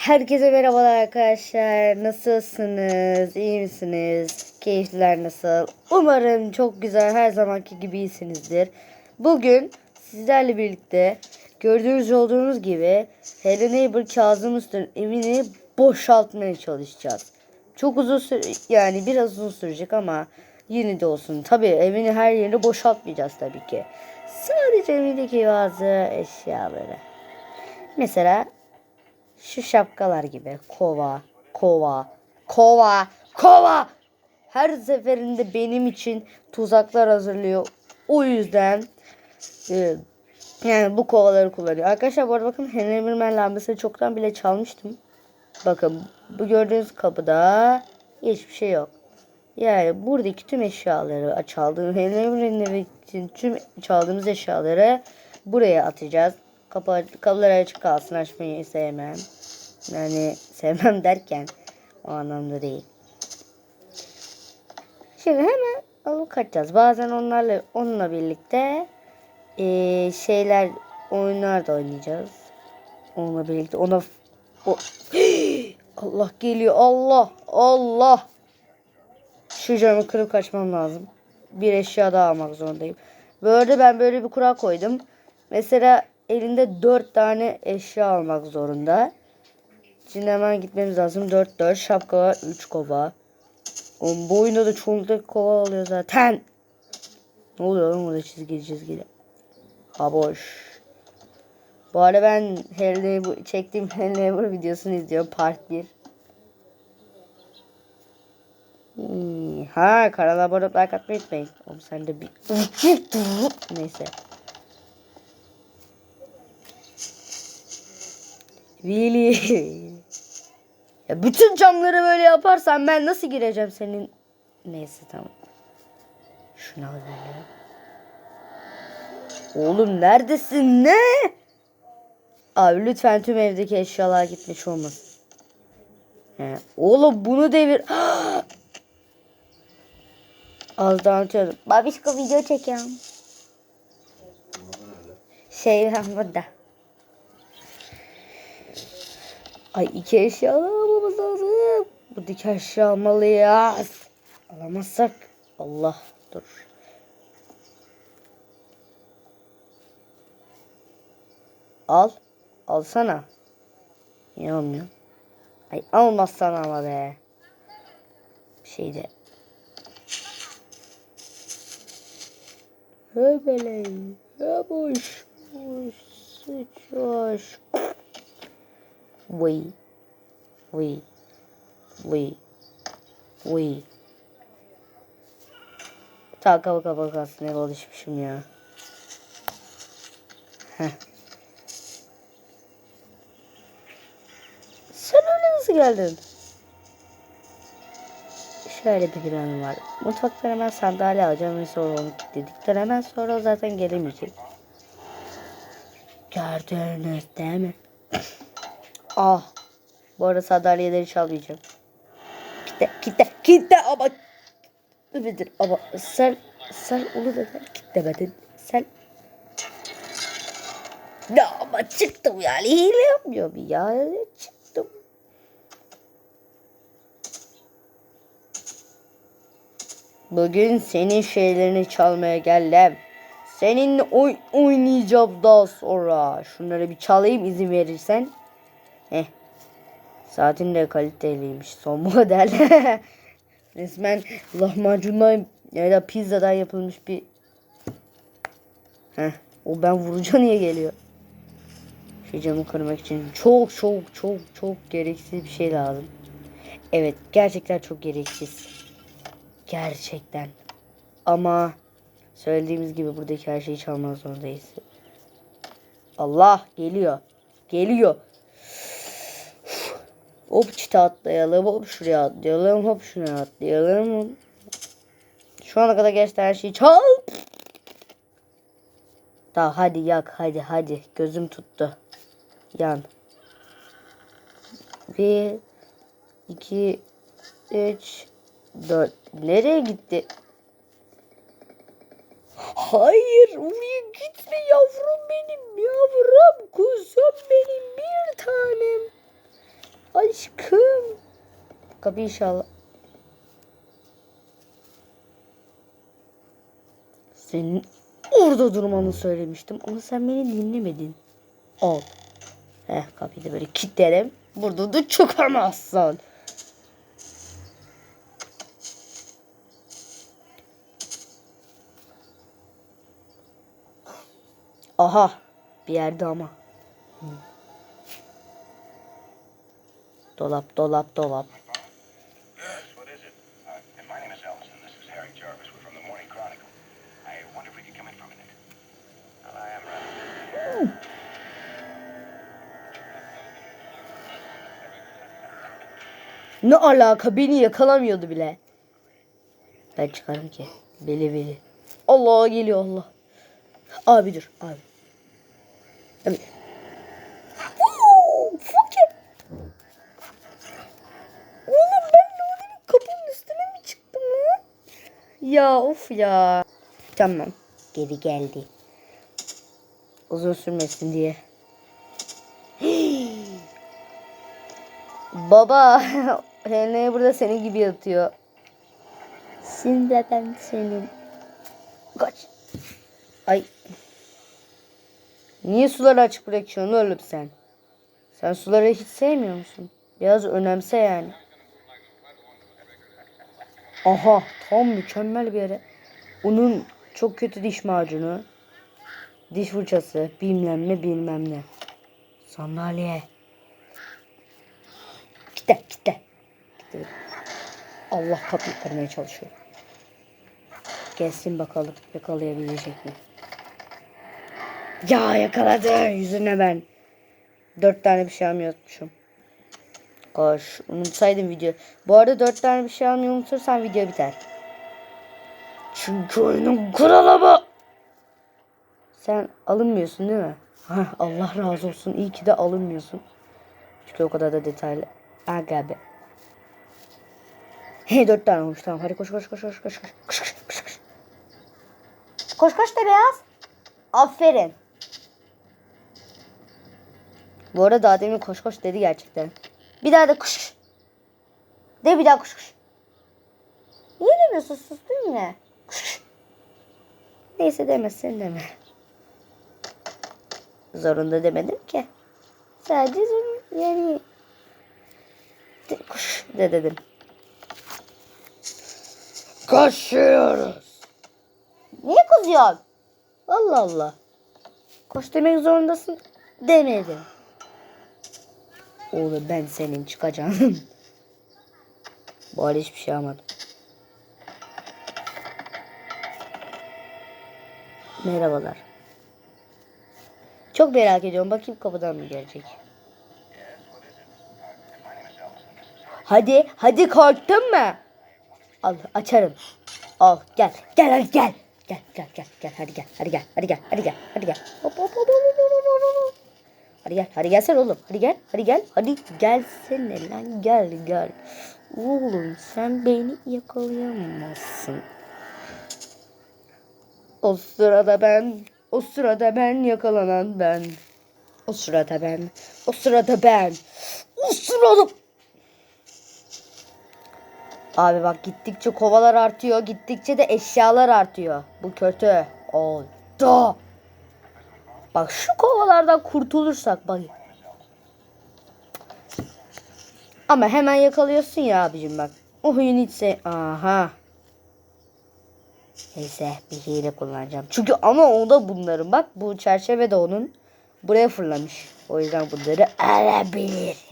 Herkese merhabalar arkadaşlar. Nasılsınız? İyi misiniz? Keyifler nasıl? Umarım çok güzel her zamanki gibi iyisinizdir. Bugün sizlerle birlikte gördüğünüz olduğunuz gibi Hello Neighbor Kazım Usta'nın evini boşaltmaya çalışacağız. Çok uzun süre yani biraz uzun sürecek ama yine de olsun. Tabii evini her yerini boşaltmayacağız tabii ki. Sadece evindeki bazı eşyaları. Mesela şu şapkalar gibi. Kova, kova, kova, kova. Her seferinde benim için tuzaklar hazırlıyor. O yüzden e, yani bu kovaları kullanıyor. Arkadaşlar bu arada bakın Henry Mirman lambasını çoktan bile çalmıştım. Bakın bu gördüğünüz kapıda hiçbir şey yok. Yani buradaki tüm eşyaları çaldığım Henry Mirman'ın için tüm çaldığımız eşyaları buraya atacağız. Kapı, kapılar açık kalsın açmayı sevmem. Yani sevmem derken o anlamda değil. Şimdi hemen alıp kaçacağız. Bazen onlarla onunla birlikte eee, şeyler oyunlar da oynayacağız. Onunla birlikte ona o Allah geliyor Allah Allah şu camı kırıp kaçmam lazım. Bir eşya daha almak zorundayım. Böyle ben böyle bir kural koydum. Mesela elinde dört tane eşya almak zorunda. Şimdi hemen gitmemiz lazım. 4 4 şapka var. 3 kova. Oğlum bu oyunda da çoğunlukla kova alıyor zaten. Ne oluyor lan burada çizgili çizgili. Ha boş. Bu arada ben bu çektiğim Hello Neighbor videosunu izliyorum part 1. Hmm, Ha kanala abone atmayı unutmayın. Oğlum sen de bir... Neyse. Really? Ya bütün camları böyle yaparsan ben nasıl gireceğim senin? Neyse tamam. Şunu al böyle. Oğlum neredesin ne? Abi lütfen tüm evdeki eşyalar gitmiş olmasın. He. Oğlum bunu devir. Az daha unutuyordum. Babişko video çekiyorum. Şey ben burada. Ay iki eşya alamamız lazım. Buradaki eşya almalıyız. Alamazsak Allah dur. Al. Alsana. Niye almıyor? Ay almazsan ama be. Şeyde. Höbeley. Höboş. Boş. Sıçoş. Vıy. Vıy. Vıy. Vıy. Ta kaba kaba kalsın ne alışmışım ya. Sen öyle nasıl geldin? Şöyle bir planım var. Mutfaktan hemen sandalye alacağım ve sonra onu dedikten hemen sonra zaten gelemeyecek. Gördünüz değil mi? Ah. Bu arada sandalyeleri çalmayacağım. Kitle, kitle, kitle ama Ümidir ama sen sen onu neden kitlemedin? Sen ya ama çıktım yani hile yapmıyorum ya çıktım. Bugün senin şeylerini çalmaya geldim. Seninle oy oynayacağım daha sonra. Şunları bir çalayım izin verirsen. Saatin de kaliteliymiş. Son model. Resmen lahmacundan ya da pizzadan yapılmış bir... Heh. O ben vurunca niye geliyor? Şu camı kırmak için çok çok çok çok gereksiz bir şey lazım. Evet gerçekten çok gereksiz. Gerçekten. Ama söylediğimiz gibi buradaki her şeyi çalmak zorundayız. Allah geliyor. Geliyor. Hop çite atlayalım. Hop şuraya atlayalım. Hop şuraya atlayalım. Şu ana kadar gerçekten her şeyi çal. Daha hadi yak hadi hadi. Gözüm tuttu. Yan. Bir, iki, üç, dört. Nereye gitti? Hayır oraya gitme yavrum benim yavrum kuzum benim Kapı inşallah. Senin orada durmanı söylemiştim ama sen beni dinlemedin. Al. Heh kapıyı da böyle kilitlerim. Burada da çıkamazsın. Aha. Bir yerde ama. Dolap, dolap, dolap. Ne alaka beni yakalamıyordu bile. Ben çıkarım ki. Beli beli. Allah geliyor Allah. Abi dur abi. Abi. Woo, fuck. Oğlum ben oranın kapının üstüne mi çıktım? Ya of ya. Tamam. Geri geldi. Uzun sürmesin diye. Baba, Henry burada senin gibi yatıyor. Şimdi ben senin. Kaç. Ay. Niye suları açık bırakıyorsun oğlum sen? Sen suları hiç sevmiyor musun? Biraz önemse yani. Aha, tam mükemmel bir yere. Onun çok kötü diş macunu, diş fırçası, bilmem ne bilmem ne. Sandalye. Gitti, gitti. Gitti. Allah kapıyı kırmaya çalışıyor. Gelsin bakalım yakalayabilecek mi? Ya yakaladı yüzüne ben. Dört tane bir şey unutmuşum. Koş unutsaydım video. Bu arada dört tane bir şey almayı unutursan video biter. Çünkü oyunun kuralı bu. Sen alınmıyorsun değil mi? Allah razı olsun. İyi ki de alınmıyorsun. Çünkü o kadar da detaylı. Aga be. He dört tane olmuş tamam. Hadi koş koş koş koş koş koş koş koş koş koş. Koş koş da beyaz. Aferin. Bu arada daha demin koş koş dedi gerçekten. Bir daha da koş. De bir daha koş koş. Niye demiyorsun sustun yine? Koş. Neyse demezsin deme. Zorunda demedim ki. Sadece yani de, koş de dedim. Koşuyoruz. Niye kızıyorsun? Allah Allah. Koş demek zorundasın demedim. Oğlum ben senin çıkacağım. Bu arada hiçbir şey almadım. Merhabalar. Çok merak ediyorum. Bakayım kapıdan mı gelecek? Hadi, hadi korktun mu? Al, açarım. Al, gel, gel, hadi gel. Gel, gel, gel, gel, hadi gel, hadi gel, hadi gel, hadi gel, hadi gel. Hop, hop, hop, hop, hop, hop. Hadi gel, hadi gelsene oğlum. Hadi gel, hadi gel, hadi gelsene lan, gel, gel. Oğlum sen beni yakalayamazsın. O sırada ben, o sırada ben yakalanan ben. O sırada ben, o sırada ben, o sırada... Abi bak gittikçe kovalar artıyor, gittikçe de eşyalar artıyor. Bu kötü. Oldu. Bak şu kovalardan kurtulursak bak. Ama hemen yakalıyorsun ya abicim bak. O huyun hiç. Aha. Neyse bir hile kullanacağım. Çünkü ama o da bunların bak bu çerçeve de onun buraya fırlamış. O yüzden bunları alabilir.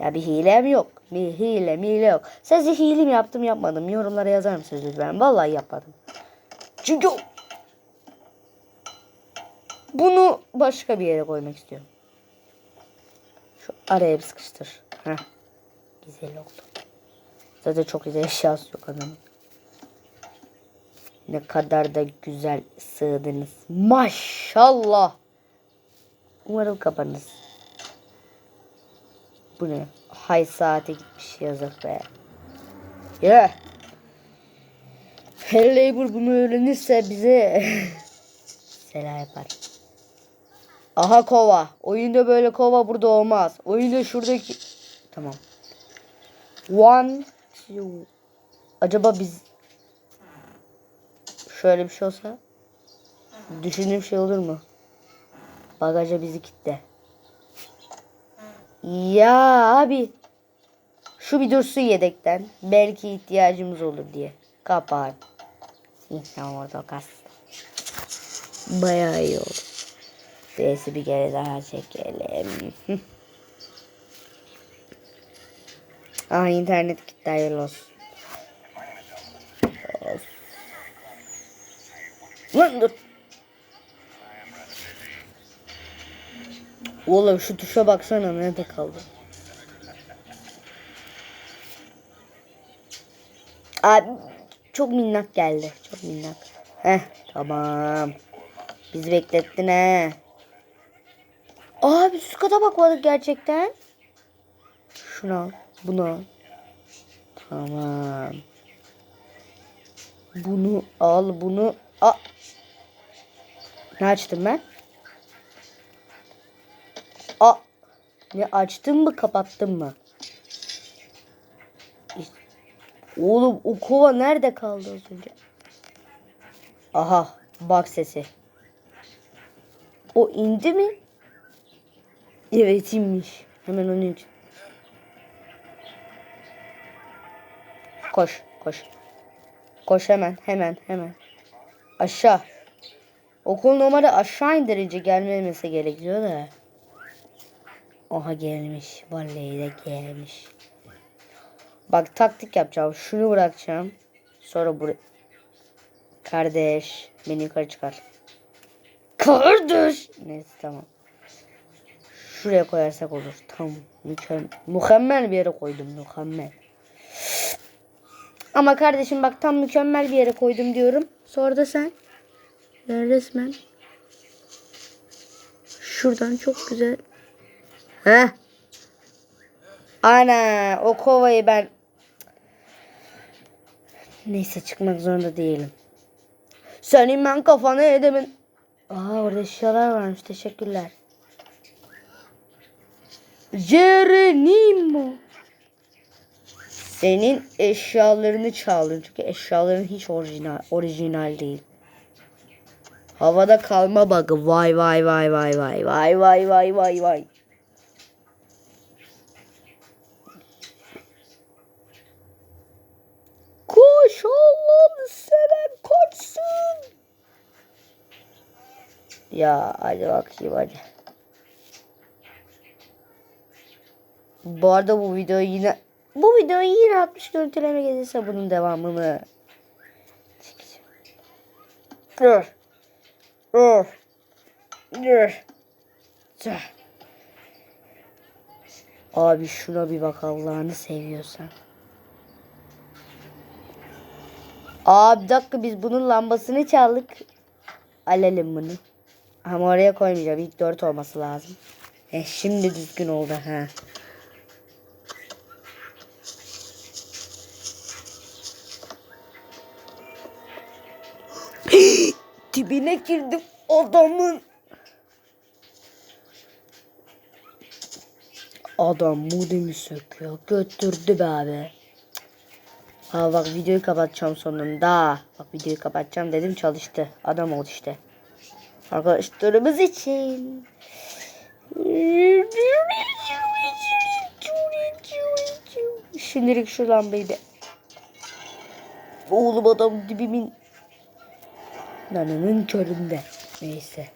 Ya bir hilem yok. Bir hile hile yok. Sizce hile mi yaptım yapmadım. Yorumlara yazar mısınız lütfen? Vallahi yapmadım. Çünkü bunu başka bir yere koymak istiyorum. Şu araya bir sıkıştır. Heh. Güzel oldu. Zaten çok güzel eşyası yok adamın. Ne kadar da güzel sığdınız. Maşallah. Umarım kapanız. Bu ne? Hay saate gitmiş yazık be. Ya. Her label bunu öğrenirse bize selam yapar. Aha kova. Oyunda böyle kova burada olmaz. Oyunda şuradaki Tamam. One, two. Acaba biz şöyle bir şey olsa düşündüğüm şey olur mu? Bagaja bizi kitle. Ya abi şu bir dursun yedekten. Belki ihtiyacımız olur diye. Kapat. Tamam orada kalsın. Bayağı iyi oldu. Sesi bir kere daha çekelim. Aa internet gitti hayırlı olsun. Lan dur. Oğlum şu tuşa baksana nerede kaldı? Abi çok minnak geldi. Çok minnak. Heh tamam. Bizi beklettin he. Abi üst kata bakmadık gerçekten. Bunu al. Tamam. Bunu al. Bunu al. Ne açtım ben? Ne açtım mı kapattım mı? Oğlum o kova nerede kaldı az önce? Aha bak sesi. O indi mi? Evet inmiş. Hemen onun için. Koş koş. Koş hemen hemen hemen. Aşağı. Okul numara aşağı indirici gelmemesi gerekiyor da. Oha gelmiş. Vallahi de gelmiş. Bak taktik yapacağım. Şunu bırakacağım. Sonra buraya. Kardeş. Beni yukarı çıkar. Kardeş. Neyse tamam. Şuraya koyarsak olur. Tamam. Mükemmel, mükemmel bir yere koydum. Mükemmel. Ama kardeşim bak tam mükemmel bir yere koydum diyorum. Sonra da sen resmen şuradan çok güzel. Heh. Ana o kovayı ben Neyse çıkmak zorunda değilim. Senin ben kafanı edemin. Aa orada eşyalar varmış. Teşekkürler. Geronimo. Senin eşyalarını çaldım. Çünkü eşyaların hiç orijinal, orijinal değil. Havada kalma bug'ı. Vay vay vay vay vay vay vay vay vay vay. Koş Allah'ını seven kaçsın. Ya hadi bakayım hadi. Bu arada bu videoyu yine bu videoyu yine 60 görüntüleme gelirse bunun devamını. Dur. Dur. Dur. Abi şuna bir bak Allah'ını seviyorsan. Aa bir dakika biz bunun lambasını çaldık. Alalım bunu. Ama oraya koymayacağım. İlk dört olması lazım. E şimdi düzgün oldu ha. Dibine girdim adamın. Adam modemi söküyor. Götürdü be abi. Ha bak videoyu kapatacağım sonunda. Bak videoyu kapatacağım dedim çalıştı. Adam oldu işte. Arkadaşlarımız için. Şimdilik şu lambayı bir. Oğlum adam dibimin nanının köründe. Neyse.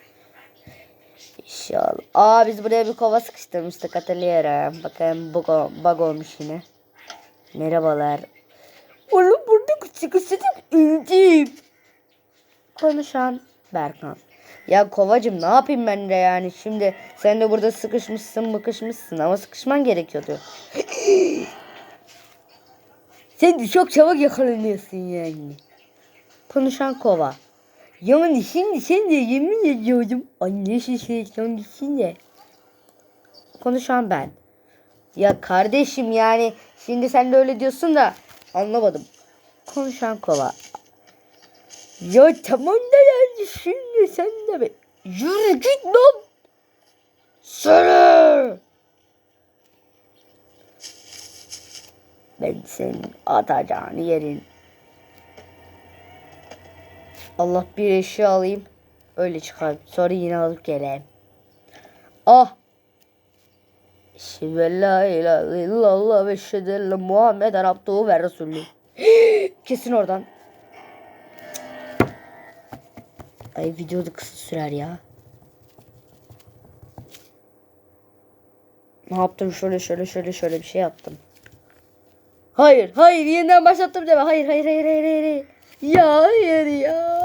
İnşallah. Aa biz buraya bir kova sıkıştırmıştık hatırlıyorum. Bakayım bug, bug olmuş yine. Merhabalar. Oğlum burada sıkıştırdık öldüm. Konuşan Berkan. Ya kovacım ne yapayım ben de yani şimdi sen de burada sıkışmışsın bıkışmışsın ama sıkışman gerekiyordu. sen de çok çabuk yakalanıyorsun yani. Konuşan kova. Yani şimdi sen de yemin ediyorum. Annesi şeytan gitsin de. Konuşan ben. Ya kardeşim yani şimdi sen de öyle diyorsun da anlamadım. Konuşan kova. Ya tamam da yani şimdi sen de be. Yürü git lan. Sarı. Ben senin atacağını yerin. Allah bir eşya alayım. Öyle çıkar. Sonra yine alıp geleyim. Ah. Şimdi la ilahe illallah ve la Muhammeden abduhu ve resulü. Kesin oradan. Ay videoda kısa sürer ya. Ne yaptım? Şöyle şöyle şöyle şöyle bir şey yaptım. Hayır, hayır yeniden başlattım deme. Hayır, hayır, hayır, hayır. hayır. Ya hayır ya.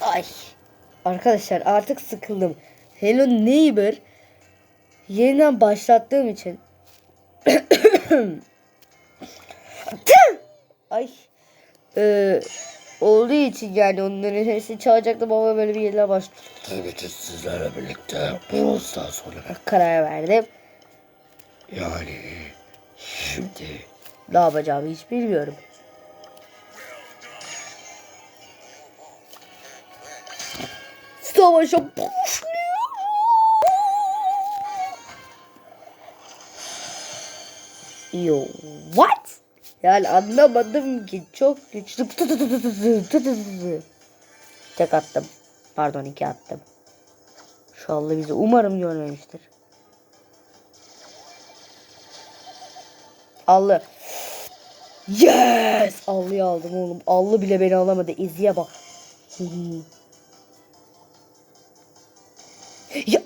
Ay. Arkadaşlar artık sıkıldım. Hello Neighbor yeniden başlattığım için Ay. Ee, olduğu için yani onların hepsini çalacaktım ama böyle bir yeniden baş Tabii ki sizlerle birlikte Brawl Stars oynamak. karar verdim. Yani şimdi Ne yapacağımı hiç bilmiyorum. Savaşa başlıyor. Yo, what? Yani anlamadım ki çok güçlü. Tek attım. Pardon iki attım. Şu anda bizi umarım görmemiştir. Allı. Yes! Allıyı aldım oğlum. Allı bile beni alamadı. İzliye bak. Ya.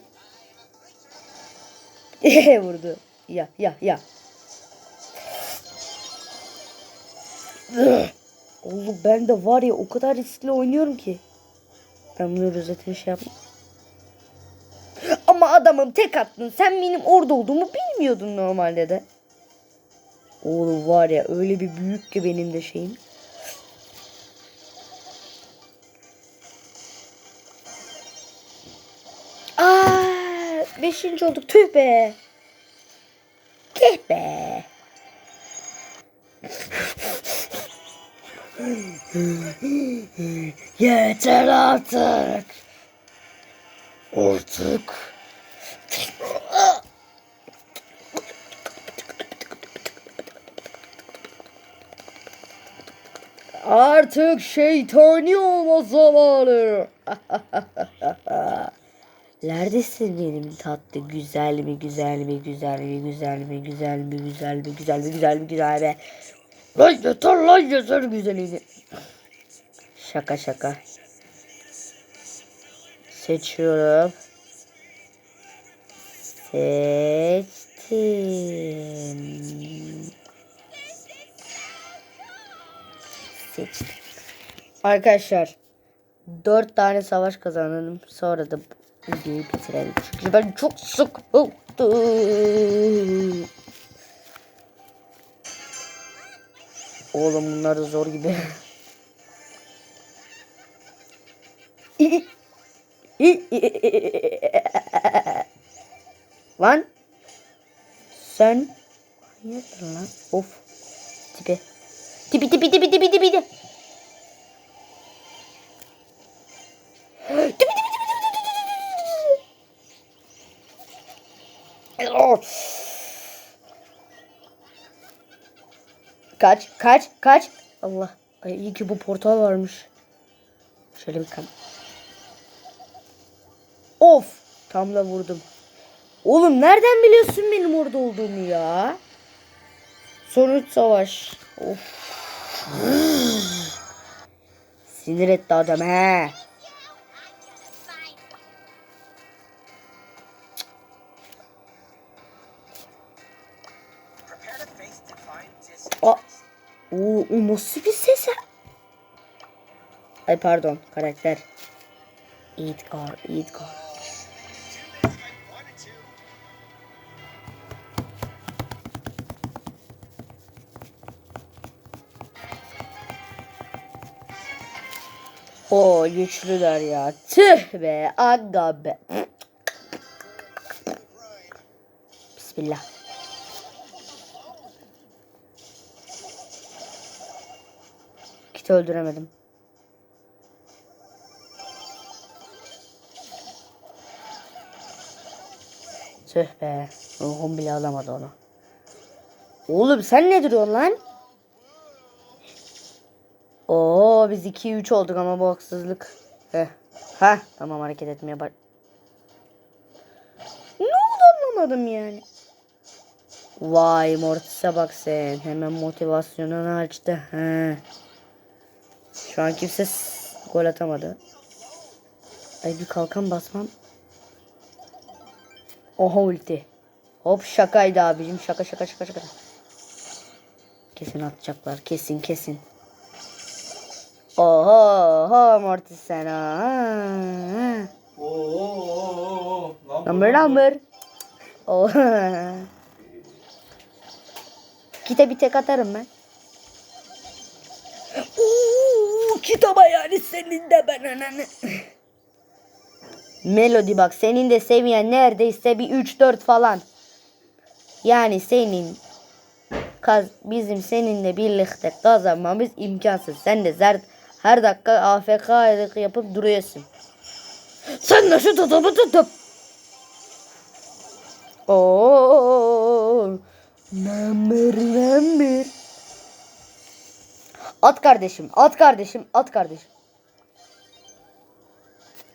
Vurdu. Ya ya ya. Oğlum ben de var ya o kadar riskli oynuyorum ki. Ben bunu rozetini şey yapmam. Ama adamım tek attın. Sen benim orada olduğumu bilmiyordun normalde de. Oğlum var ya öyle bir büyük ki benim de şeyim. Aa, beşinci olduk. Tüh be. Tüh be. Yeter artık. artık Artık şeytani olma zamanı. Neredesin benim tatlı güzel mi güzel mi güzel mi güzel mi güzel mi güzel mi güzel mi güzel mi güzel mi Lan yeter lan yeter güzelini. Şaka şaka. Seçiyorum. Seçtim. Seçtim. Arkadaşlar 4 tane savaş kazandım. Sonra da videoyu bitirelim. Çünkü ben çok sıkıldım. Oğlum bunlar da zor gibi. lan! Sen hayırdır lan? Of. Tipi tipi tipi tipi tipi tipi tipi Kaç, kaç, kaç. Allah. Ay iyi ki bu portal varmış. Şöyle bir kan. Of. Tam da vurdum. Oğlum nereden biliyorsun benim orada olduğumu ya? Sonuç savaş. Of. Sinir etti adam he. Prepare oo, o nasıl bir ses? Ay pardon karakter. Edgar, Edgar. O güçlüler ya. Tüh be aga be. Öldüremedim. Tüh be. Ruhum bile alamadı onu. Oğlum sen ne duruyorsun lan? Oo biz 2-3 olduk ama bu haksızlık. Heh. Heh tamam hareket etmeye bak. Ne oldu anlamadım yani. Vay Mortis'e bak sen. Hemen motivasyonunu açtı. He. An kimse gol atamadı. Ay bir kalkan basmam. Oha ulti. Hop şakaydı abicim. Şaka şaka şaka şaka. Kesin atacaklar. Kesin kesin. Oho oho Mortis sen ha. Oo. Number number. Oha. Kite bir tek atarım ben. Kitaba yani senin de ben ananı. Melody bak senin de seviyen neredeyse bir 3-4 falan. Yani senin kaz bizim seninle birlikte kazanmamız imkansız. Sen de zer her dakika AFK yapıp duruyorsun. Sen de şu tutumu tutup. Oo. Number number. At kardeşim, at kardeşim, at kardeşim.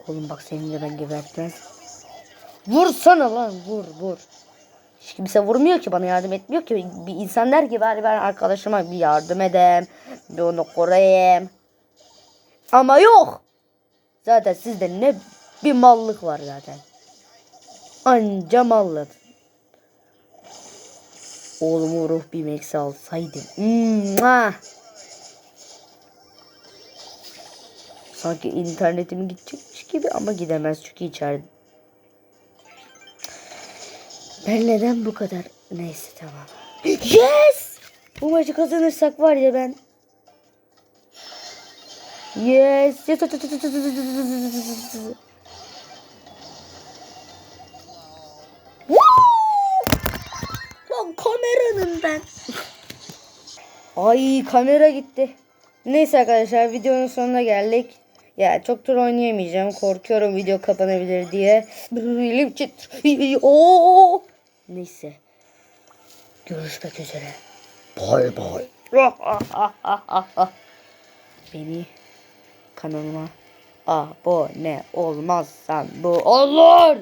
Oğlum bak seni de ben gebertmez. Vursana lan, vur vur. Hiç kimse vurmuyor ki bana yardım etmiyor ki. Bir insan der ki bari ben arkadaşıma bir yardım edeyim. Bir onu koruyayım. Ama yok. Zaten sizde ne bir mallık var zaten. Anca mallık. Oğlumu ruh bir meksi alsaydım. Mua! Sanki internetim gidecekmiş gibi ama gidemez çünkü içeride. Ben neden bu kadar? Neyse tamam. Yes! Bu maçı kazanırsak var ya ben. Yes! Yes! Lan kameranın ben. Ay kamera gitti. Neyse arkadaşlar videonun sonuna geldik. Ya çok tur oynayamayacağım. Korkuyorum video kapanabilir diye. Elim titriyor. Oo! Neyse. Görüşmek üzere. Bay bay. Beni kanalıma abone olmazsan bu olur.